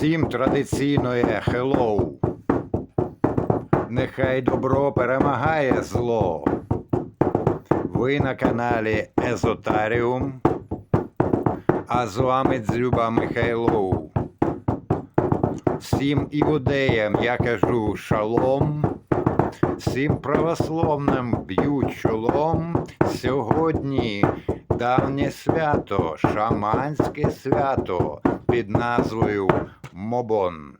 Всім традиційне хеллоу. Нехай добро перемагає зло. Ви на каналі Езотаріум. А з вами Дзюба Михайлов. Всім іудеям я кажу шалом. Всім православним б'ю чолом. Сьогодні давнє свято, шаманське свято під назвою Мобон.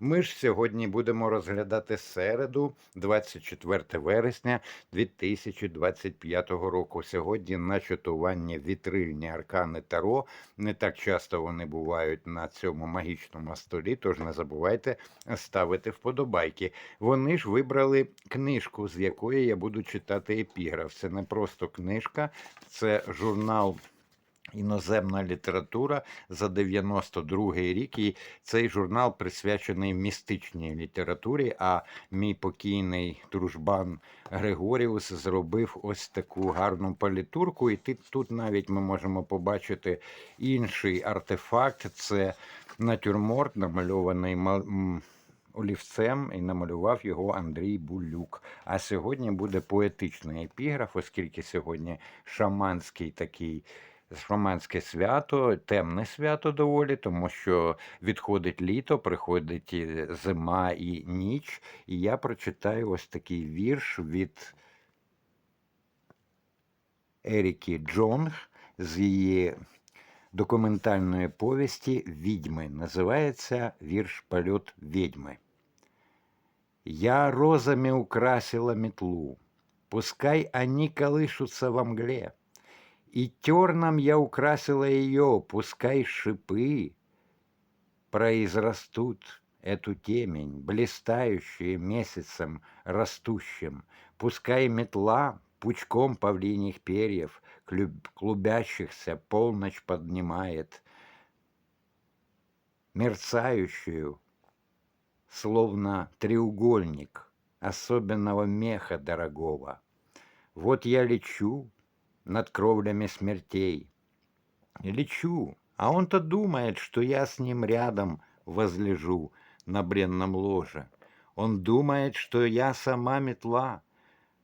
Ми ж сьогодні будемо розглядати середу, 24 вересня 2025 року. Сьогодні на чатування вітрильні аркани Таро. Не так часто вони бувають на цьому магічному столі, тож не забувайте ставити вподобайки. Вони ж вибрали книжку, з якої я буду читати епіграф. Це не просто книжка, це журнал. Іноземна література за 92-й рік, і цей журнал присвячений містичній літературі. А мій покійний дружбан Григоріус зробив ось таку гарну палітурку. І тут навіть ми можемо побачити інший артефакт. Це натюрморт, намальований олівцем, і намалював його Андрій Булюк. А сьогодні буде поетичний епіграф, оскільки сьогодні шаманський такий шаманське свято, темне свято доволі, тому що відходить літо, приходить і зима і ніч. І я прочитаю ось такий вірш від Еріки Джонг з її документальної повісті Відьми. Називається вірш Польот відьми. Я розами украсила метлу, пускай они колышутся во мгле, и терном я украсила ее, пускай шипы произрастут эту темень, блистающие месяцем растущим, пускай метла пучком павлиньих перьев, клубящихся, полночь поднимает, мерцающую, словно треугольник особенного меха дорогого. Вот я лечу над кровлями смертей. Лечу, а он-то думает, что я с ним рядом возлежу на бренном ложе. Он думает, что я сама метла,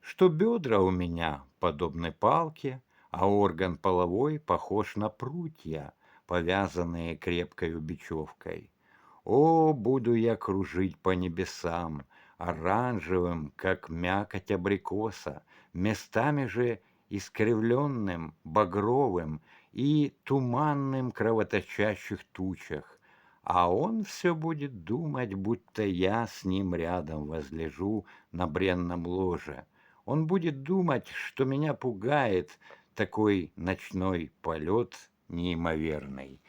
что бедра у меня подобны палке, а орган половой похож на прутья, повязанные крепкою бечевкой. О, буду я кружить по небесам, оранжевым, как мякоть абрикоса, местами же искривленным, багровым и туманным кровоточащих тучах. А он все будет думать, будто я с ним рядом возлежу на бренном ложе. Он будет думать, что меня пугает такой ночной полет неимоверний.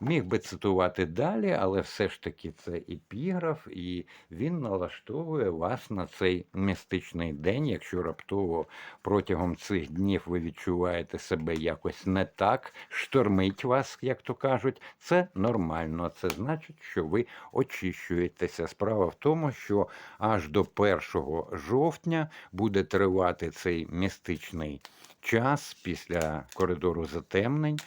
Міг би цитувати далі, але все ж таки це епіграф, і він налаштовує вас на цей містичний день. Якщо раптово протягом цих днів ви відчуваєте себе якось не так, штормить вас, як то кажуть, це нормально. Це значить, що ви очищуєтеся. Справа в тому, що аж до 1 жовтня буде тривати цей містичний час після коридору затемнень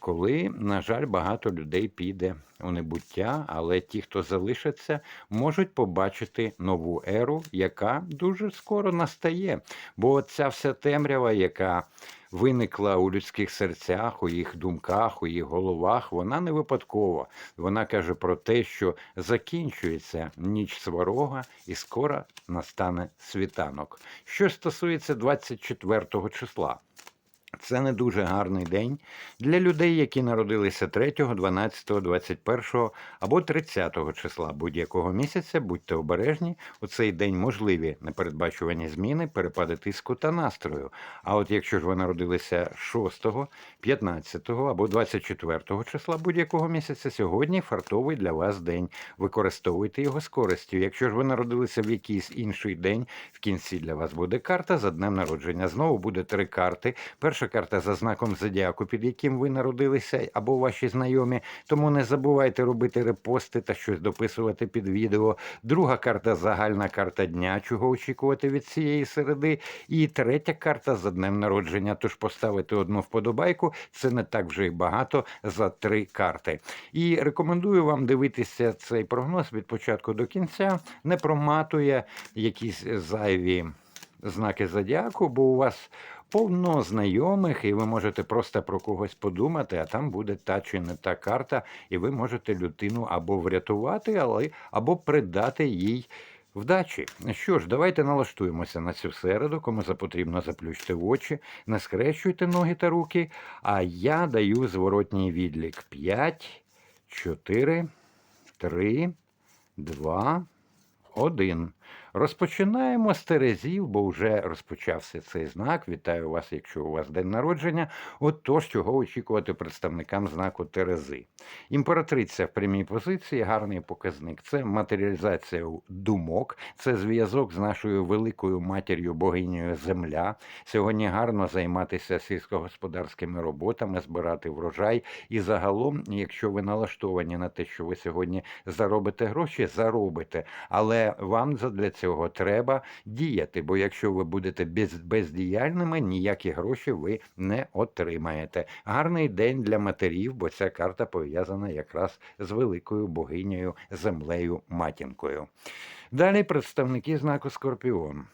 коли, на жаль, багато людей піде у небуття, але ті, хто залишаться, можуть побачити нову еру, яка дуже скоро настає. Бо ця вся темрява, яка виникла у людських серцях, у їх думках, у їх головах, вона не випадкова. Вона каже про те, що закінчується ніч сварога і скоро настане світанок. Що стосується 24 числа. Це не дуже гарний день для людей, які народилися 3, 12, 21 або 30 числа будь-якого місяця. Будьте обережні. У цей день можливі непередбачувані зміни, перепади тиску та настрою. А от якщо ж ви народилися 6, 15 або 24 числа будь-якого місяця, сьогодні фартовий для вас день. Використовуйте його з користю. Якщо ж ви народилися в якийсь інший день, в кінці для вас буде карта за днем народження. Знову буде три карти. Перша також карта за знаком зодіаку, під яким ви народилися або ваші знайомі. Тому не забувайте робити репости та щось дописувати під відео. Друга карта загальна карта дня, чого очікувати від цієї середи. І третя карта за днем народження. Тож поставити одну вподобайку це не так вже й багато за три карти. І рекомендую вам дивитися цей прогноз від початку до кінця. Не проматує якісь зайві знаки зодіаку, бо у вас повно знайомих, і ви можете просто про когось подумати, а там буде та чи не та карта, і ви можете людину або врятувати, але або придати їй. Вдачі. Що ж, давайте налаштуємося на цю середу. Кому за потрібно заплющте очі, не скрещуйте ноги та руки. А я даю зворотній відлік: 5, 4, 3, 2, 1. Розпочинаємо з Терезів, бо вже розпочався цей знак. Вітаю вас, якщо у вас день народження. Отож, чого очікувати представникам знаку Терези. Імператриця в прямій позиції гарний показник. Це матеріалізація думок, це зв'язок з нашою великою матір'ю богинею Земля. Сьогодні гарно займатися сільськогосподарськими роботами, збирати врожай. І загалом, якщо ви налаштовані на те, що ви сьогодні заробите гроші, заробите. Але вам для цього треба діяти. Бо якщо ви будете без, бездіяльними, ніякі гроші ви не отримаєте. Гарний день для матерів, бо ця карта пов'язана якраз з великою богинею землею матінкою. Далі представники знаку Скорпіон.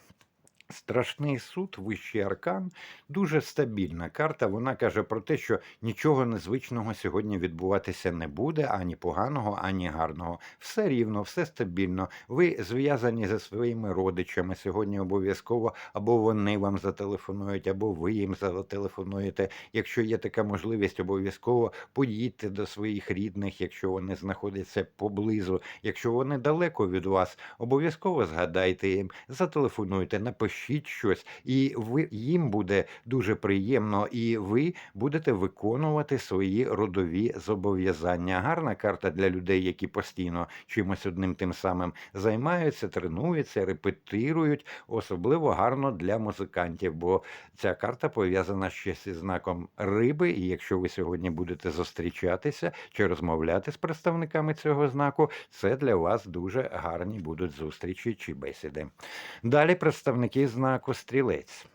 Страшний суд, вищий аркан, дуже стабільна карта. Вона каже про те, що нічого незвичного сьогодні відбуватися не буде, ані поганого, ані гарного. Все рівно, все стабільно. Ви зв'язані зі своїми родичами. Сьогодні обов'язково або вони вам зателефонують, або ви їм зателефонуєте. Якщо є така можливість, обов'язково поїдьте до своїх рідних, якщо вони знаходяться поблизу. Якщо вони далеко від вас, обов'язково згадайте їм, зателефонуйте, напишіть пишіть щось, і ви їм буде дуже приємно, і ви будете виконувати свої родові зобов'язання. Гарна карта для людей, які постійно чимось одним тим самим займаються, тренуються, репетирують. Особливо гарно для музикантів, бо ця карта пов'язана ще зі знаком риби. І якщо ви сьогодні будете зустрічатися чи розмовляти з представниками цього знаку, це для вас дуже гарні будуть зустрічі чи бесіди. Далі представники знаку стрілець.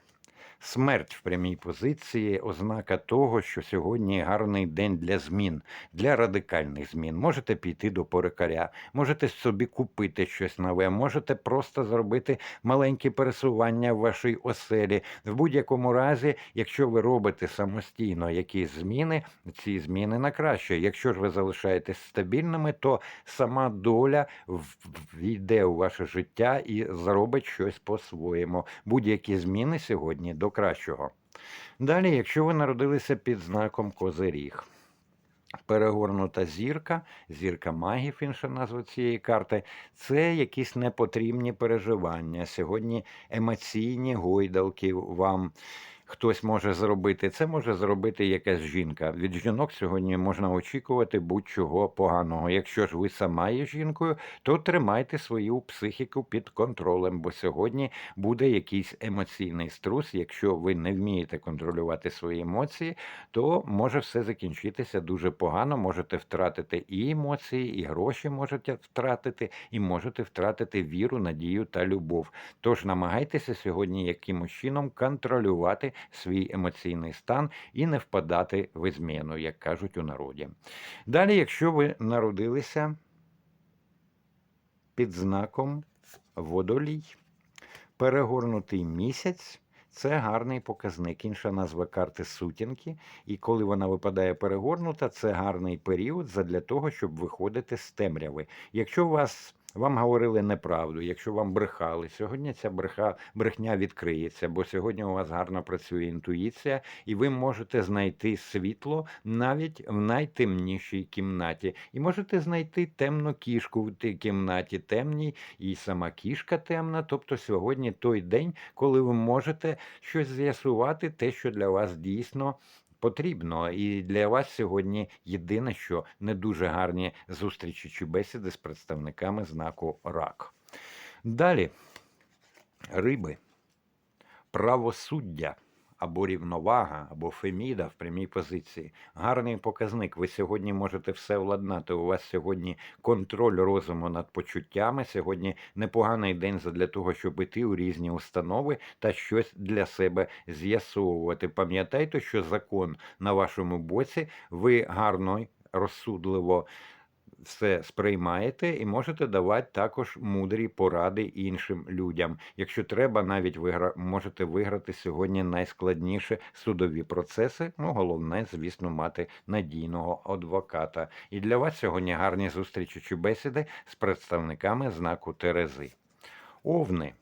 Смерть в прямій позиції ознака того, що сьогодні гарний день для змін, для радикальних змін. Можете піти до перекаря, можете собі купити щось нове, можете просто зробити маленькі пересування в вашій оселі. В будь-якому разі, якщо ви робите самостійно якісь зміни, ці зміни на краще. Якщо ж ви залишаєтесь стабільними, то сама доля війде у ваше життя і зробить щось по-своєму. Будь-які зміни сьогодні до кращого. Далі, якщо ви народилися під знаком Козиріг, перегорнута зірка, зірка магів, інша назва цієї карти, це якісь непотрібні переживання. Сьогодні емоційні гойдалки вам хтось може зробити. Це може зробити якась жінка. Від жінок сьогодні можна очікувати будь-чого поганого. Якщо ж ви сама є жінкою, то тримайте свою психіку під контролем, бо сьогодні буде якийсь емоційний струс. Якщо ви не вмієте контролювати свої емоції, то може все закінчитися дуже погано. Можете втратити і емоції, і гроші можете втратити, і можете втратити віру, надію та любов. Тож намагайтеся сьогодні якимось чином контролювати свій емоційний стан і не впадати в зміну, як кажуть у народі. Далі, якщо ви народилися під знаком водолій, перегорнутий місяць. Це гарний показник. Інша назва карти сутінки. І коли вона випадає перегорнута, це гарний період для того, щоб виходити з темряви. Якщо у вас вам говорили неправду, якщо вам брехали, сьогодні ця бреха, брехня відкриється, бо сьогодні у вас гарно працює інтуїція, і ви можете знайти світло навіть в найтемнішій кімнаті. І можете знайти темну кішку в тій кімнаті, темній, і сама кішка темна. Тобто сьогодні той день, коли ви можете щось з'ясувати, те, що для вас дійсно потрібно. І для вас сьогодні єдине, що не дуже гарні зустрічі чи бесіди з представниками знаку РАК. Далі риби, правосуддя. Або рівновага, або феміда в прямій позиції. Гарний показник. Ви сьогодні можете все владнати. У вас сьогодні контроль розуму над почуттями. Сьогодні непоганий день для того, щоб іти у різні установи та щось для себе з'ясовувати. Пам'ятайте, що закон на вашому боці, ви гарно, розсудливо все сприймаєте і можете давати також мудрі поради іншим людям. Якщо треба, навіть вигра... можете виграти сьогодні найскладніші судові процеси. Ну, головне, звісно, мати надійного адвоката. І для вас сьогодні гарні зустрічі чи бесіди з представниками знаку Терези. Овни.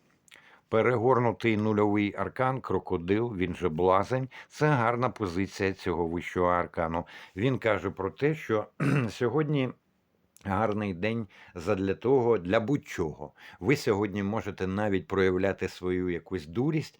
Перегорнутий нульовий аркан, крокодил, він же блазень. Це гарна позиція цього вищого аркану. Він каже про те, що сьогодні гарний день задля того, для будь-чого. Ви сьогодні можете навіть проявляти свою якусь дурість,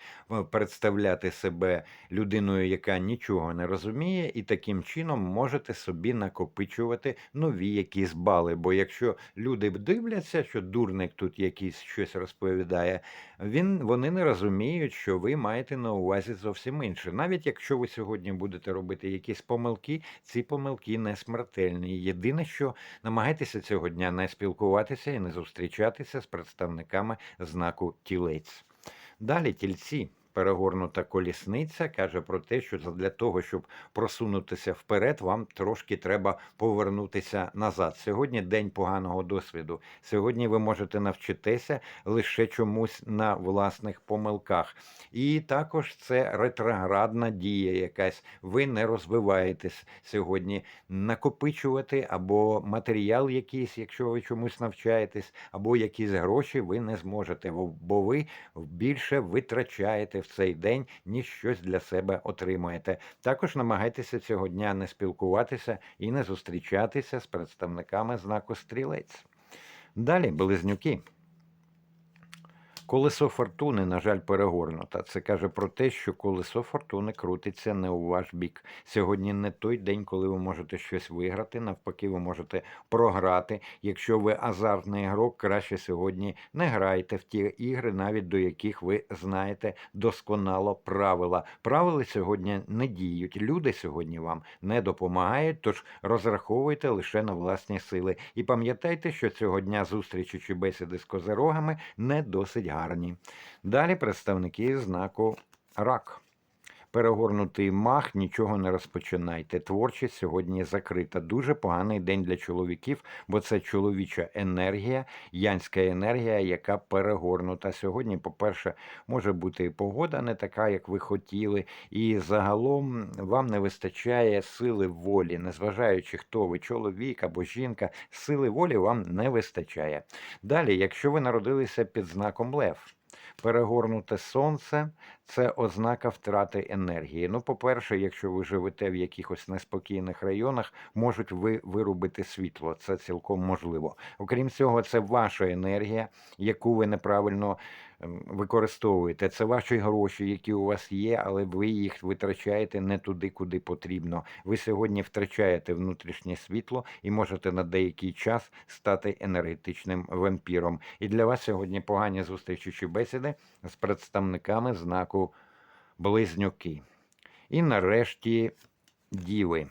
представляти себе людиною, яка нічого не розуміє, і таким чином можете собі накопичувати нові якісь бали. Бо якщо люди дивляться, що дурник тут якийсь щось розповідає, він вони не розуміють, що ви маєте на увазі зовсім інше. Навіть якщо ви сьогодні будете робити якісь помилки, ці помилки не смертельні. Єдине, що намагайтеся цього дня не спілкуватися і не зустрічатися з представниками знаку тілець. Далі тільці. Перегорнута колісниця каже про те, що для того, щоб просунутися вперед, вам трошки треба повернутися назад. Сьогодні день поганого досвіду. Сьогодні ви можете навчитися лише чомусь на власних помилках. І також це ретроградна дія якась. Ви не розвиваєтесь сьогодні накопичувати або матеріал якийсь, якщо ви чомусь навчаєтесь, або якісь гроші ви не зможете, бо ви більше витрачаєте цей день, ніж щось для себе отримуєте. Також намагайтеся цього дня не спілкуватися і не зустрічатися з представниками знаку стрілець. Далі близнюки. Колесо фортуни, на жаль, перегорнута. Це каже про те, що колесо фортуни крутиться не у ваш бік. Сьогодні не той день, коли ви можете щось виграти. Навпаки, ви можете програти. Якщо ви азартний ігрок, краще сьогодні не грайте в ті ігри, навіть до яких ви знаєте досконало правила. Правила сьогодні не діють. Люди сьогодні вам не допомагають, тож розраховуйте лише на власні сили. І пам'ятайте, що цього дня зустрічі чи бесіди з козерогами не досить гарні. Далі представники знаку рак. Перегорнутий мах, нічого не розпочинайте. Творчість сьогодні закрита. Дуже поганий день для чоловіків, бо це чоловіча енергія, янська енергія, яка перегорнута. Сьогодні, по-перше, може бути і погода не така, як ви хотіли, і загалом вам не вистачає сили волі, незважаючи, хто ви, чоловік або жінка, сили волі вам не вистачає. Далі, якщо ви народилися під знаком Лев. Перегорнуте сонце це ознака втрати енергії. Ну, по-перше, якщо ви живете в якихось неспокійних районах, можуть ви вирубити світло. Це цілком можливо. Окрім цього, це ваша енергія, яку ви неправильно використовуєте. Це ваші гроші, які у вас є, але ви їх витрачаєте не туди, куди потрібно. Ви сьогодні втрачаєте внутрішнє світло і можете на деякий час стати енергетичним вампіром. І для вас сьогодні погані зустрічі чи бесіди з представниками знаку близнюки. І нарешті діви.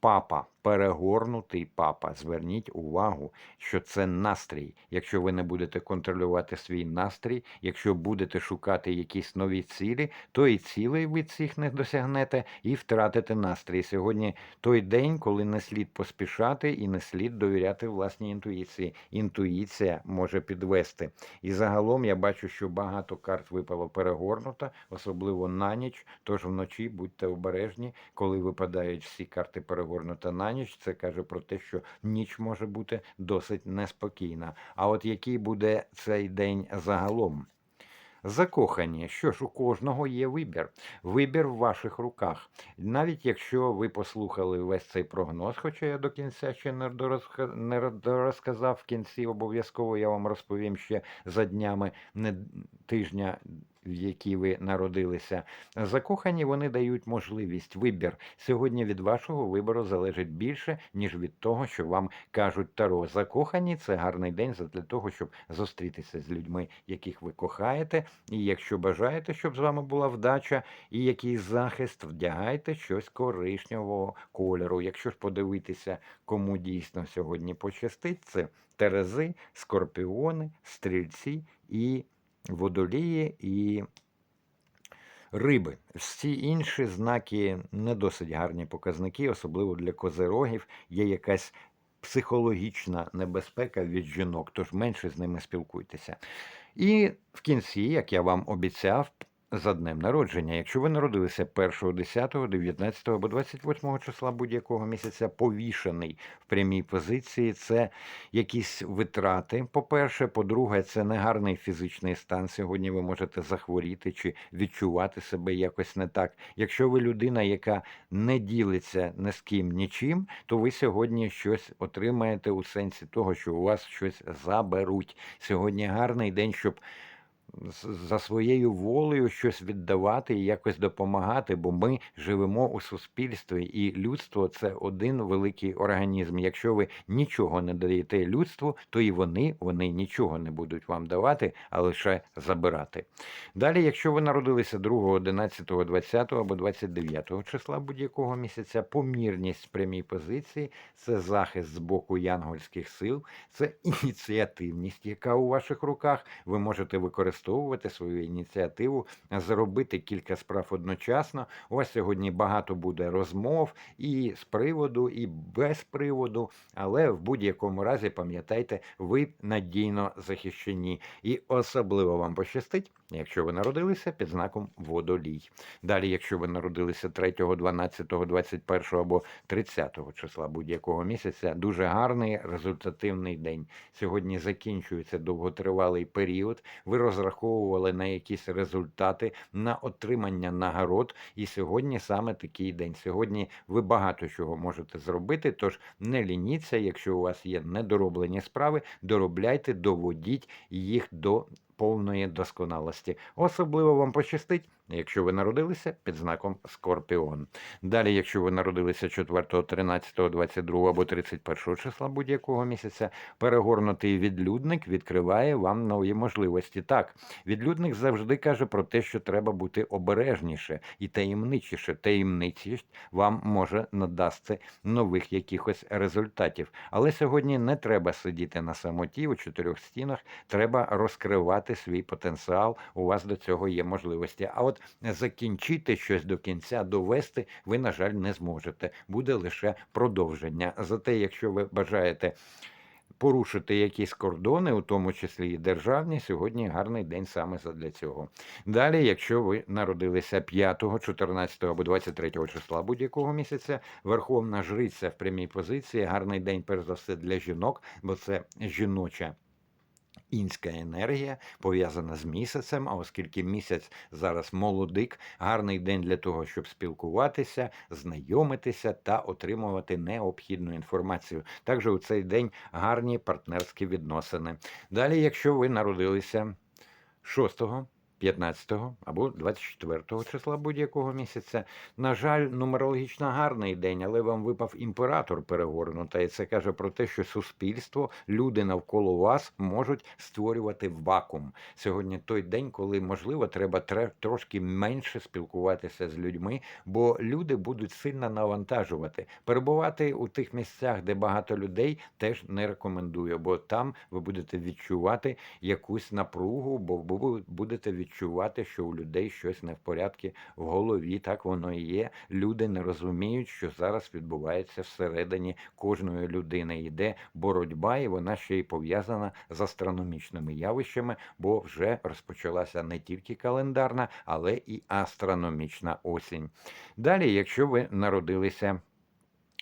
Папа, перегорнутий папа. Зверніть увагу, що це настрій. Якщо ви не будете контролювати свій настрій, якщо будете шукати якісь нові цілі, то і цілей ви цих не досягнете і втратите настрій. Сьогодні той день, коли не слід поспішати і не слід довіряти власній інтуїції. Інтуїція може підвести. І загалом я бачу, що багато карт випало перегорнуто, особливо на ніч. Тож вночі будьте обережні, коли випадають всі карти перегорнута на ніч. Це каже про те, що ніч може бути досить неспокійна. А от який буде цей день загалом? Закохані, що ж у кожного є вибір. Вибір в ваших руках. Навіть якщо ви послухали весь цей прогноз, хоча я до кінця ще не розказав в кінці, обов'язково я вам розповім ще за днями тижня в якій ви народилися. Закохані вони дають можливість вибір. Сьогодні від вашого вибору залежить більше, ніж від того, що вам кажуть Таро. Закохані це гарний день для того, щоб зустрітися з людьми, яких ви кохаєте. І якщо бажаєте, щоб з вами була вдача і якийсь захист, вдягайте щось коричневого кольору. Якщо ж подивитися, кому дійсно сьогодні пощастить, це терези, скорпіони, стрільці і водолії і риби. Всі інші знаки не досить гарні показники, особливо для козирогів. Є якась психологічна небезпека від жінок, тож менше з ними спілкуйтеся. І в кінці, як я вам обіцяв, за днем народження. Якщо ви народилися 1, 10, 19 або 28 числа будь-якого місяця, повішений в прямій позиції, це якісь витрати. По-перше, по-друге, це негарний фізичний стан. Сьогодні ви можете захворіти чи відчувати себе якось не так. Якщо ви людина, яка не ділиться ні з ким нічим, то ви сьогодні щось отримаєте у сенсі того, що у вас щось заберуть. Сьогодні гарний день, щоб за своєю волею щось віддавати і якось допомагати, бо ми живемо у суспільстві, і людство це один великий організм. Якщо ви нічого не даєте людству, то і вони, вони нічого не будуть вам давати, а лише забирати. Далі, якщо ви народилися 2, 11, 20 або 29 числа будь-якого місяця, помірність в прямій позиції це захист з боку янгольських сил, це ініціативність, яка у ваших руках. Ви можете використовувати використовувати свою ініціативу, зробити кілька справ одночасно. У вас сьогодні багато буде розмов і з приводу, і без приводу, але в будь-якому разі пам'ятайте, ви надійно захищені. І особливо вам пощастить, якщо ви народилися під знаком водолій. Далі, якщо ви народилися 3, 12, 21 або 30 числа будь-якого місяця, дуже гарний результативний день. Сьогодні закінчується довготривалий період. Ви розраховуєте розраховували на якісь результати, на отримання нагород. І сьогодні саме такий день. Сьогодні ви багато чого можете зробити. Тож не лініться, якщо у вас є недороблені справи, доробляйте, доводіть їх до повної досконалості. Особливо вам пощастить, якщо ви народилися під знаком Скорпіон. Далі, якщо ви народилися 4, 13, 22 або 31 числа будь-якого місяця, перегорнутий відлюдник відкриває вам нові можливості. Так, відлюдник завжди каже про те, що треба бути обережніше і таємничіше. Таємничість вам може надасти нових якихось результатів. Але сьогодні не треба сидіти на самоті у чотирьох стінах, треба розкривати реалізувати свій потенціал. У вас до цього є можливості. А от закінчити щось до кінця, довести ви, на жаль, не зможете. Буде лише продовження. Зате, якщо ви бажаєте. Порушити якісь кордони, у тому числі і державні, сьогодні гарний день саме для цього. Далі, якщо ви народилися 5, 14 або 23 числа будь-якого місяця, верховна жриця в прямій позиції, гарний день, перш за все, для жінок, бо це жіноча. Інська енергія пов'язана з місяцем, а оскільки місяць зараз молодик, гарний день для того, щоб спілкуватися, знайомитися та отримувати необхідну інформацію. Також у цей день гарні партнерські відносини. Далі, якщо ви народилися 6 15 або 24 числа будь-якого місяця. На жаль, нумерологічно гарний день, але вам випав імператор перегорнута, і це каже про те, що суспільство, люди навколо вас можуть створювати вакуум. Сьогодні той день, коли можливо треба трошки менше спілкуватися з людьми, бо люди будуть сильно навантажувати. Перебувати у тих місцях, де багато людей, теж не рекомендую, бо там ви будете відчувати якусь напругу, бо будете відчувати відчувати, що у людей щось не в порядку в голові. Так воно і є. Люди не розуміють, що зараз відбувається всередині кожної людини. Йде боротьба, і вона ще й пов'язана з астрономічними явищами, бо вже розпочалася не тільки календарна, але і астрономічна осінь. Далі, якщо ви народилися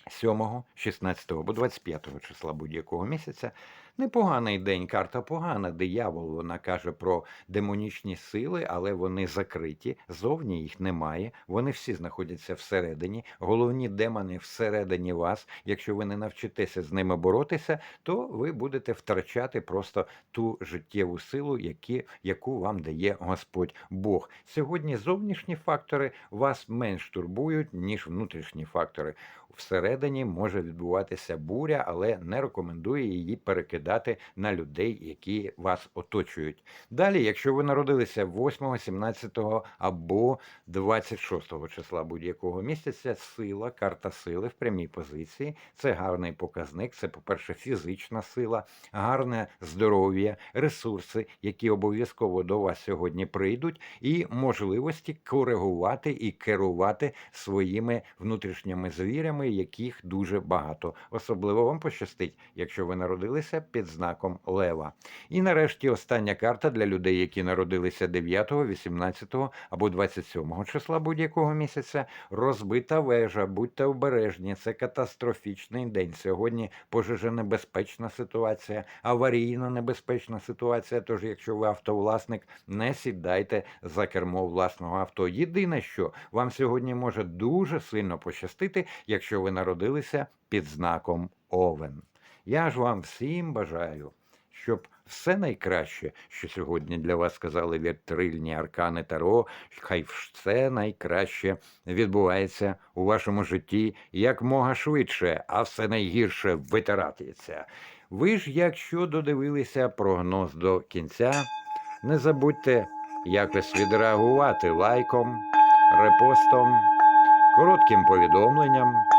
7, 16 або 25 числа будь-якого місяця. Непоганий день, карта погана. Диявол вона каже про демонічні сили, але вони закриті. Зовні їх немає. Вони всі знаходяться всередині. Головні демони всередині вас. Якщо ви не навчитеся з ними боротися, то ви будете втрачати просто ту життєву силу, які, яку вам дає Господь Бог. Сьогодні зовнішні фактори вас менш турбують, ніж внутрішні фактори. Всередині може відбуватися буря, але не рекомендую її перекидати на людей, які вас оточують. Далі, якщо ви народилися 8, 17 або 26 числа будь-якого місяця, сила, карта сили в прямій позиції це гарний показник. Це, по-перше, фізична сила, гарне здоров'я, ресурси, які обов'язково до вас сьогодні прийдуть, і можливості коригувати і керувати своїми внутрішніми звірями, яких дуже багато. Особливо вам пощастить, якщо ви народилися під знаком лева. І нарешті остання карта для людей, які народилися 9, 18 або 27 числа будь-якого місяця. Розбита вежа, будьте обережні, це катастрофічний день. Сьогодні пожежонебезпечна ситуація, аварійно небезпечна ситуація. Тож, якщо ви автовласник, не сідайте за кермо власного авто. Єдине, що вам сьогодні може дуже сильно пощастити, якщо ви народилися під знаком Овен. Я ж вам всім бажаю, щоб все найкраще, що сьогодні для вас сказали вітрильні аркани Таро, хай все найкраще відбувається у вашому житті якмога швидше, а все найгірше витиратиться. Ви ж, якщо додивилися прогноз до кінця, не забудьте якось відреагувати лайком, репостом, коротким повідомленням.